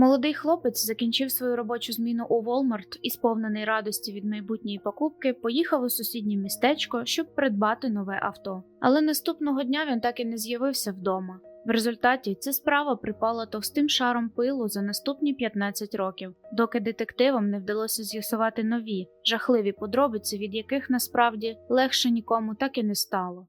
Молодий хлопець закінчив свою робочу зміну у Walmart і, сповнений радості від майбутньої покупки, поїхав у сусіднє містечко, щоб придбати нове авто. Але наступного дня він так і не з'явився вдома. В результаті ця справа припала товстим шаром пилу за наступні 15 років, доки детективам не вдалося з'ясувати нові, жахливі подробиці, від яких насправді легше нікому так і не стало.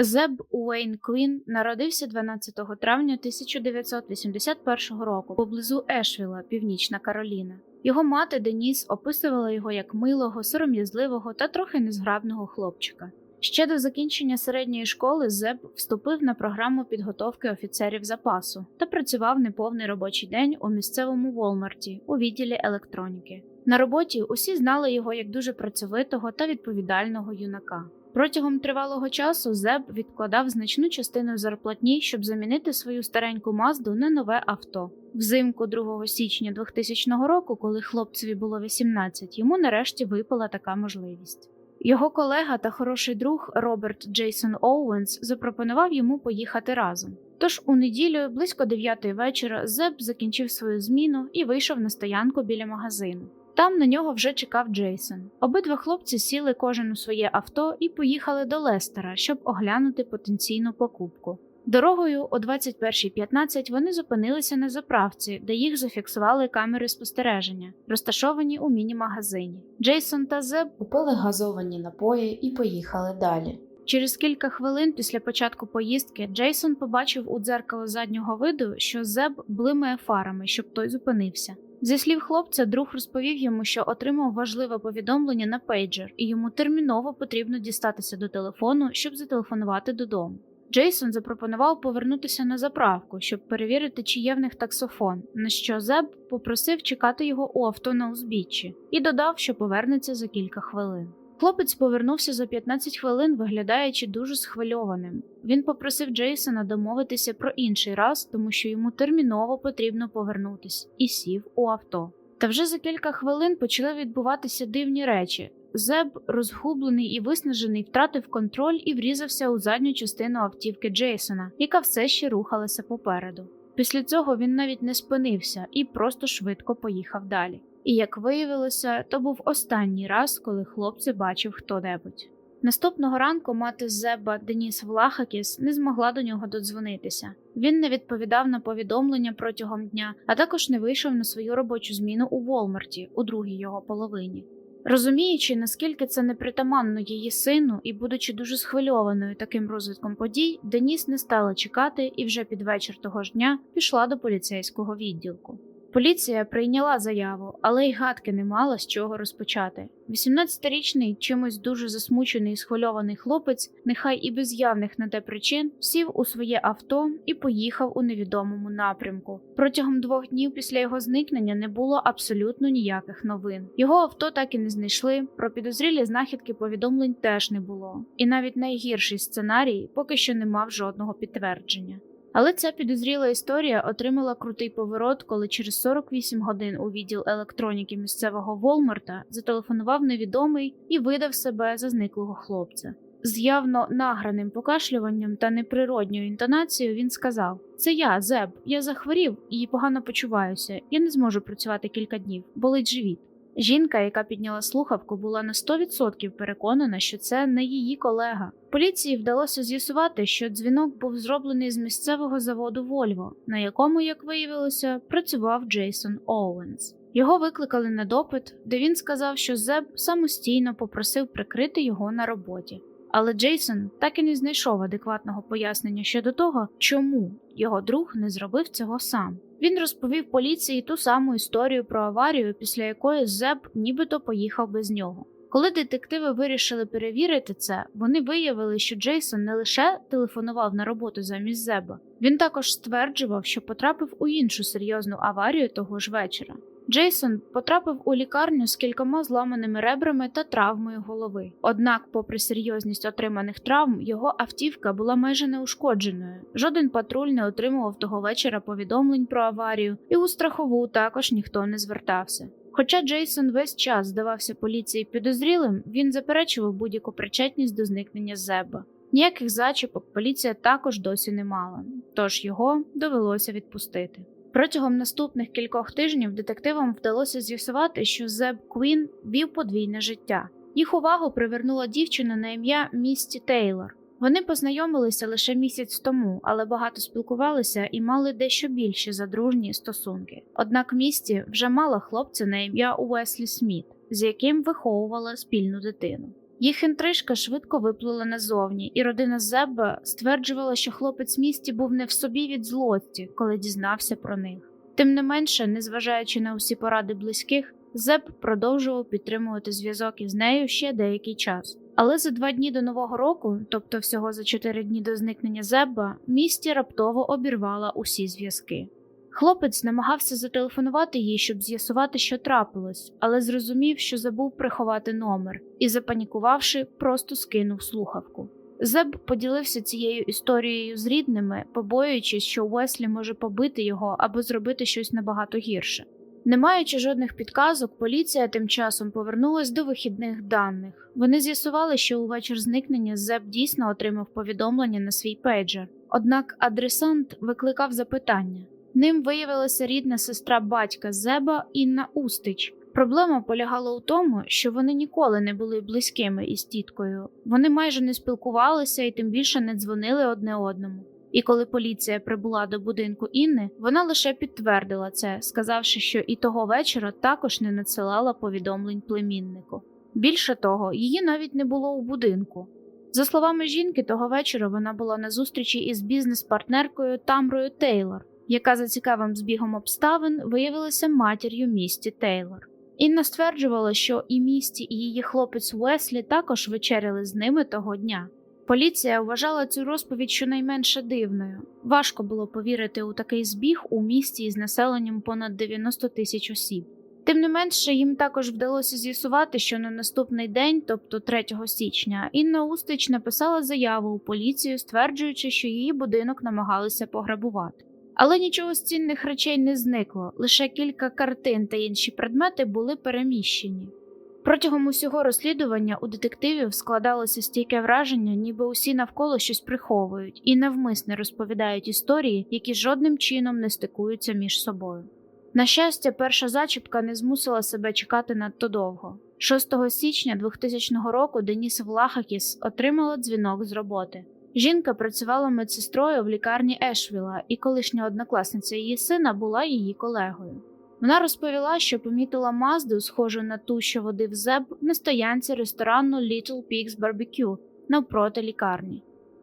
Зеб Уейн Квін народився 12 травня 1981 року поблизу Ешвіла, Північна Кароліна. Його мати Деніс описувала його як милого, сором'язливого та трохи незграбного хлопчика. Ще до закінчення середньої школи Зеб вступив на програму підготовки офіцерів запасу та працював неповний робочий день у місцевому Волмарті у відділі електроніки. На роботі усі знали його як дуже працьовитого та відповідального юнака. Протягом тривалого часу Зеб відкладав значну частину зарплатні, щоб замінити свою стареньку мазду на нове авто. Взимку 2 січня 2000 року, коли хлопцеві було 18, йому нарешті випала така можливість. Його колега та хороший друг Роберт Джейсон Оуенс запропонував йому поїхати разом. Тож у неділю, близько 9 вечора, Зеб закінчив свою зміну і вийшов на стоянку біля магазину. Там на нього вже чекав Джейсон. Обидва хлопці сіли кожен у своє авто і поїхали до Лестера, щоб оглянути потенційну покупку. Дорогою о 21.15 вони зупинилися на заправці, де їх зафіксували камери спостереження, розташовані у міні-магазині. Джейсон та Зеб Купили газовані напої і поїхали далі. Через кілька хвилин після початку поїздки Джейсон побачив у дзеркало заднього виду, що Зеб блимає фарами, щоб той зупинився. Зі слів хлопця, друг розповів йому, що отримав важливе повідомлення на пейджер, і йому терміново потрібно дістатися до телефону, щоб зателефонувати додому. Джейсон запропонував повернутися на заправку, щоб перевірити, чи є в них таксофон, на що Зеб попросив чекати його у авто на узбіччі, і додав, що повернеться за кілька хвилин. Хлопець повернувся за 15 хвилин, виглядаючи дуже схвильованим. Він попросив Джейсона домовитися про інший раз, тому що йому терміново потрібно повернутись, і сів у авто. Та вже за кілька хвилин почали відбуватися дивні речі. Зеб, розгублений і виснажений, втратив контроль і врізався у задню частину автівки Джейсона, яка все ще рухалася попереду. Після цього він навіть не спинився і просто швидко поїхав далі. І як виявилося, то був останній раз, коли хлопці бачив хто-небудь. Наступного ранку мати Зеба Деніс Влахакіс не змогла до нього додзвонитися. Він не відповідав на повідомлення протягом дня, а також не вийшов на свою робочу зміну у Волмарті у другій його половині. Розуміючи, наскільки це непритаманно її сину, і будучи дуже схвильованою таким розвитком подій, Деніс не стала чекати і вже під вечір того ж дня пішла до поліцейського відділку. Поліція прийняла заяву, але й гадки не мала з чого розпочати. 18-річний, чимось дуже засмучений і схвильований хлопець, нехай і без явних на те причин, сів у своє авто і поїхав у невідомому напрямку. Протягом двох днів після його зникнення не було абсолютно ніяких новин. Його авто так і не знайшли. Про підозрілі знахідки повідомлень теж не було. І навіть найгірший сценарій поки що не мав жодного підтвердження. Але ця підозріла історія отримала крутий поворот, коли через 48 годин у відділ електроніки місцевого Волмарта зателефонував невідомий і видав себе за зниклого хлопця. З явно награним покашлюванням та неприродньою інтонацією він сказав: Це я, Зеб, я захворів і погано почуваюся. Я не зможу працювати кілька днів, болить живіт. Жінка, яка підняла слухавку, була на 100% переконана, що це не її колега. Поліції вдалося з'ясувати, що дзвінок був зроблений з місцевого заводу Вольво, на якому, як виявилося, працював Джейсон Оуенс. Його викликали на допит, де він сказав, що Зеб самостійно попросив прикрити його на роботі. Але Джейсон так і не знайшов адекватного пояснення щодо того, чому його друг не зробив цього сам. Він розповів поліції ту саму історію про аварію, після якої Зеб нібито поїхав без нього. Коли детективи вирішили перевірити це, вони виявили, що Джейсон не лише телефонував на роботу замість Зеба, він також стверджував, що потрапив у іншу серйозну аварію того ж вечора. Джейсон потрапив у лікарню з кількома зламаними ребрами та травмою голови. Однак, попри серйозність отриманих травм, його автівка була майже неушкодженою. Жоден патруль не отримував того вечора повідомлень про аварію, і у страхову також ніхто не звертався. Хоча Джейсон весь час здавався поліції підозрілим, він заперечував будь-яку причетність до зникнення Зеба. Ніяких зачіпок поліція також досі не мала, тож його довелося відпустити. Протягом наступних кількох тижнів детективам вдалося з'ясувати, що Зеб Квін вів подвійне життя. Їх увагу привернула дівчина на ім'я Місті Тейлор. Вони познайомилися лише місяць тому, але багато спілкувалися і мали дещо більші задружні стосунки. Однак місті вже мала хлопця на ім'я Уеслі Сміт, з яким виховувала спільну дитину. Їх інтрижка швидко виплила назовні, і родина Зебба стверджувала, що хлопець місті був не в собі від злості, коли дізнався про них. Тим не менше, незважаючи на усі поради близьких, Зеб продовжував підтримувати зв'язок із нею ще деякий час. Але за два дні до нового року, тобто всього за чотири дні до зникнення Зебба, місті раптово обірвала усі зв'язки. Хлопець намагався зателефонувати їй, щоб з'ясувати, що трапилось, але зрозумів, що забув приховати номер, і, запанікувавши, просто скинув слухавку. Зеб поділився цією історією з рідними, побоюючись, що Уеслі може побити його або зробити щось набагато гірше. Не маючи жодних підказок, поліція тим часом повернулась до вихідних даних. Вони з'ясували, що у вечір зникнення Зеб дійсно отримав повідомлення на свій пейджер. Однак адресант викликав запитання. Ним виявилася рідна сестра батька Зеба Інна Устич. Проблема полягала у тому, що вони ніколи не були близькими із тіткою. Вони майже не спілкувалися і тим більше не дзвонили одне одному. І коли поліція прибула до будинку Інни, вона лише підтвердила це, сказавши, що і того вечора також не надсилала повідомлень племіннику. Більше того, її навіть не було у будинку. За словами жінки, того вечора вона була на зустрічі із бізнес-партнеркою Тамрою Тейлор, яка за цікавим збігом обставин виявилася матір'ю місті Тейлор. Інна стверджувала, що і місті, і її хлопець Уеслі також вечеряли з ними того дня. Поліція вважала цю розповідь щонайменше дивною. Важко було повірити у такий збіг у місті із населенням понад 90 тисяч осіб. Тим не менше, їм також вдалося з'ясувати, що на наступний день, тобто 3 січня, Інна Устич написала заяву у поліцію, стверджуючи, що її будинок намагалися пограбувати. Але нічого з цінних речей не зникло, лише кілька картин та інші предмети були переміщені. Протягом усього розслідування у детективів складалося стійке враження, ніби усі навколо щось приховують і навмисне розповідають історії, які жодним чином не стикуються між собою. На щастя, перша зачіпка не змусила себе чекати надто довго. 6 січня 2000 року Деніс Влахакіс отримала дзвінок з роботи. Жінка працювала медсестрою в лікарні Ешвіла, і колишня однокласниця її сина була її колегою. Вона розповіла, що помітила Мазду, схожу на ту, що водив Зеб, на стоянці ресторану Little Pigs Barbecue навпроти лікарні.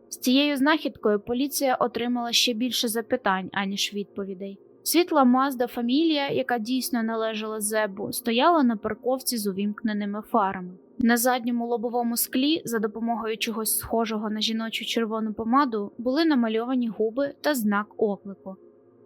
З цією знахідкою поліція отримала ще більше запитань, аніж відповідей. Світла Мазда фамілія, яка дійсно належала Зебу, стояла на парковці з увімкненими фарами. На задньому лобовому склі, за допомогою чогось схожого на жіночу червону помаду, були намальовані губи та знак оклику.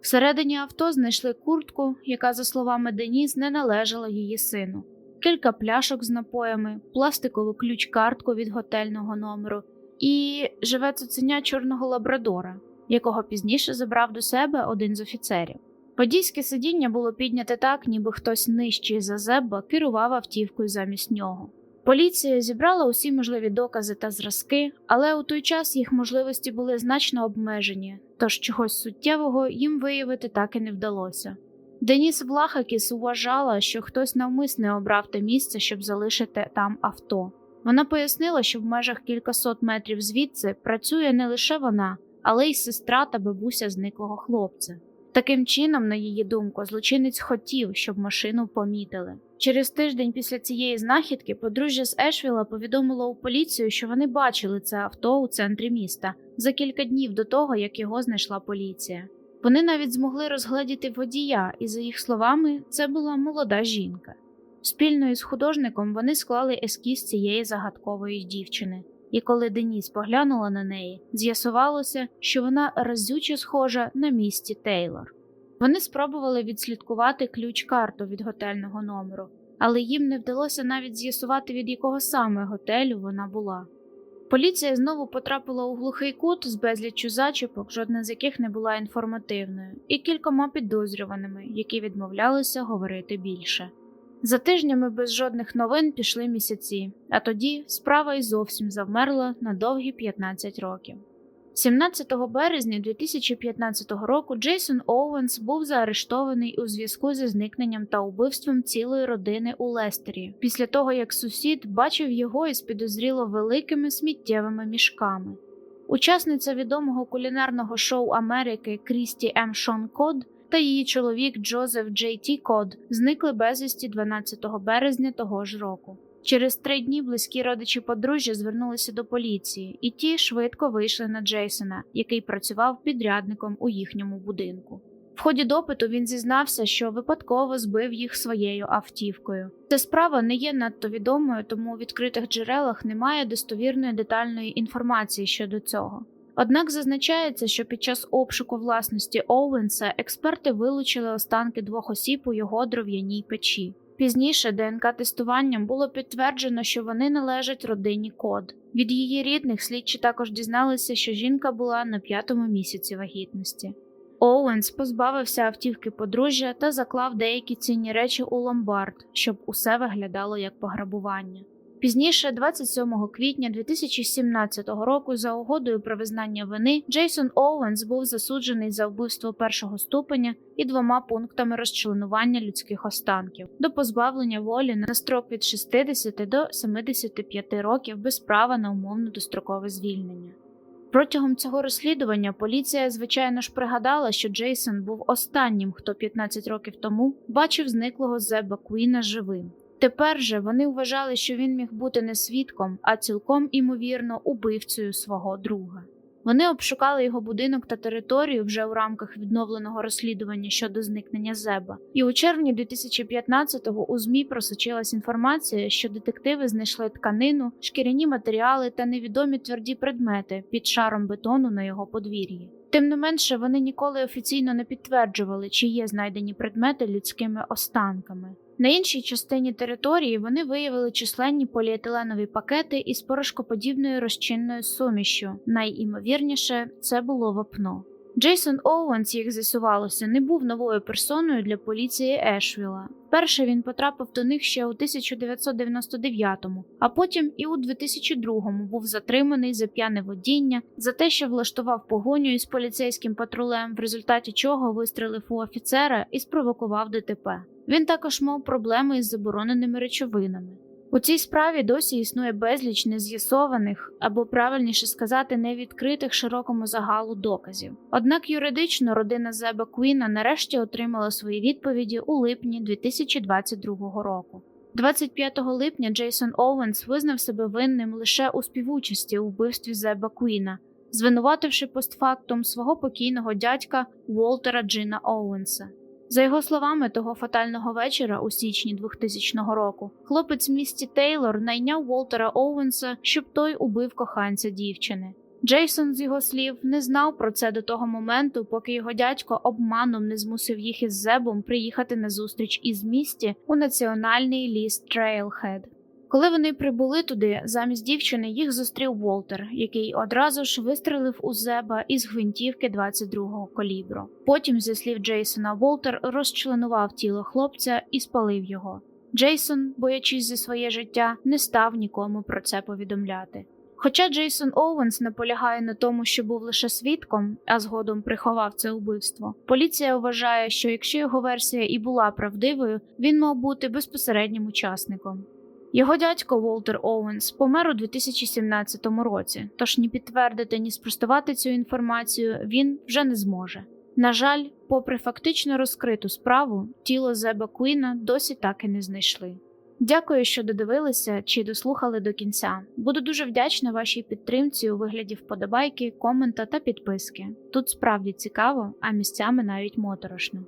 Всередині авто знайшли куртку, яка, за словами Деніс, не належала її сину, кілька пляшок з напоями, пластикову ключ-картку від готельного номеру і живе цуценя чорного лабрадора, якого пізніше забрав до себе один з офіцерів. Водійське сидіння було підняте так, ніби хтось нижчий за Зебба керував автівкою замість нього. Поліція зібрала усі можливі докази та зразки, але у той час їх можливості були значно обмежені, тож чогось суттєвого їм виявити так і не вдалося. Деніс Влахакіс вважала, що хтось навмисне обрав те місце, щоб залишити там авто. Вона пояснила, що в межах кількасот метрів звідси працює не лише вона, але й сестра та бабуся зниклого хлопця. Таким чином, на її думку, злочинець хотів, щоб машину помітили. Через тиждень після цієї знахідки подружжя з Ешвіла повідомило у поліцію, що вони бачили це авто у центрі міста за кілька днів до того, як його знайшла поліція. Вони навіть змогли розгледіти водія, і, за їх словами, це була молода жінка. Спільно із художником вони склали ескіз цієї загадкової дівчини. І коли Деніс поглянула на неї, з'ясувалося, що вона разюче схожа на місті Тейлор. Вони спробували відслідкувати ключ-карту від готельного номеру, але їм не вдалося навіть з'ясувати, від якого саме готелю вона була. Поліція знову потрапила у глухий кут з безліччю зачіпок, жодна з яких не була інформативною, і кількома підозрюваними, які відмовлялися говорити більше. За тижнями без жодних новин пішли місяці, а тоді справа й зовсім завмерла на довгі 15 років. 17 березня 2015 року Джейсон Оуенс був заарештований у зв'язку зі зникненням та убивством цілої родини у Лестері, після того як сусід бачив його із підозріло великими сміттєвими мішками. Учасниця відомого кулінарного шоу Америки Крісті М. Шон Код та її чоловік Джозеф Джей Ті Код зникли безвісті 12 березня того ж року. Через три дні близькі родичі подружжя звернулися до поліції, і ті швидко вийшли на Джейсона, який працював підрядником у їхньому будинку. В ході допиту він зізнався, що випадково збив їх своєю автівкою. Ця справа не є надто відомою, тому у відкритих джерелах немає достовірної детальної інформації щодо цього. Однак зазначається, що під час обшуку власності Оуенса експерти вилучили останки двох осіб у його дров'яній печі. Пізніше ДНК-тестуванням було підтверджено, що вони належать родині Код. Від її рідних слідчі також дізналися, що жінка була на п'ятому місяці вагітності. Оуенс позбавився автівки подружжя та заклав деякі цінні речі у ломбард, щоб усе виглядало як пограбування. Пізніше, 27 квітня 2017 року, за угодою про визнання вини, Джейсон Оуенс був засуджений за вбивство першого ступеня і двома пунктами розчленування людських останків до позбавлення волі на строк від 60 до 75 років без права на умовно дострокове звільнення. Протягом цього розслідування поліція, звичайно ж, пригадала, що Джейсон був останнім, хто 15 років тому бачив зниклого Зеба Куіна живим. Тепер же вони вважали, що він міг бути не свідком, а цілком імовірно убивцею свого друга. Вони обшукали його будинок та територію вже у рамках відновленого розслідування щодо зникнення Зеба. І у червні 2015-го у ЗМІ просочилась інформація, що детективи знайшли тканину, шкіряні матеріали та невідомі тверді предмети під шаром бетону на його подвір'ї. Тим не менше, вони ніколи офіційно не підтверджували, чи є знайдені предмети людськими останками. На іншій частині території вони виявили численні поліетиленові пакети із порошкоподібною розчинною сумішю. Найімовірніше, це було вапно. Джейсон Оуенс, як з'ясувалося, не був новою персоною для поліції Ешвіла. Перше він потрапив до них ще у 1999-му, а потім і у 2002-му був затриманий за п'яне водіння, за те, що влаштував погоню із поліцейським патрулем, в результаті чого вистрелив у офіцера і спровокував ДТП. Він також мав проблеми із забороненими речовинами. У цій справі досі існує безліч нез'ясованих або правильніше сказати, невідкритих широкому загалу доказів. Однак юридично родина Зеба Куіна нарешті отримала свої відповіді у липні 2022 року. 25 липня Джейсон Оуенс визнав себе винним лише у співучасті у вбивстві Зеба Куіна, звинувативши постфактум свого покійного дядька Уолтера Джина Оуенса. За його словами, того фатального вечора у січні 2000 року, хлопець місті Тейлор найняв Волтера Оуенса, щоб той убив коханця дівчини. Джейсон, з його слів, не знав про це до того моменту, поки його дядько обманом не змусив їх із Зебом приїхати на зустріч із місті у національний ліс Трейлхед. Коли вони прибули туди, замість дівчини їх зустрів Волтер, який одразу ж вистрелив у Зеба із гвинтівки 22-го калібру. Потім, зі слів Джейсона, Волтер розчленував тіло хлопця і спалив його. Джейсон, боячись за своє життя, не став нікому про це повідомляти. Хоча Джейсон Оуенс наполягає на тому, що був лише свідком, а згодом приховав це убивство, поліція вважає, що якщо його версія і була правдивою, він мав бути безпосереднім учасником. Його дядько Волтер Оуенс помер у 2017 році, тож ні підтвердити, ні спростувати цю інформацію він вже не зможе. На жаль, попри фактично розкриту справу, тіло Зеба Куіна досі так і не знайшли. Дякую, що додивилися чи дослухали до кінця. Буду дуже вдячна вашій підтримці у вигляді вподобайки, комента та підписки. Тут справді цікаво, а місцями навіть моторошно.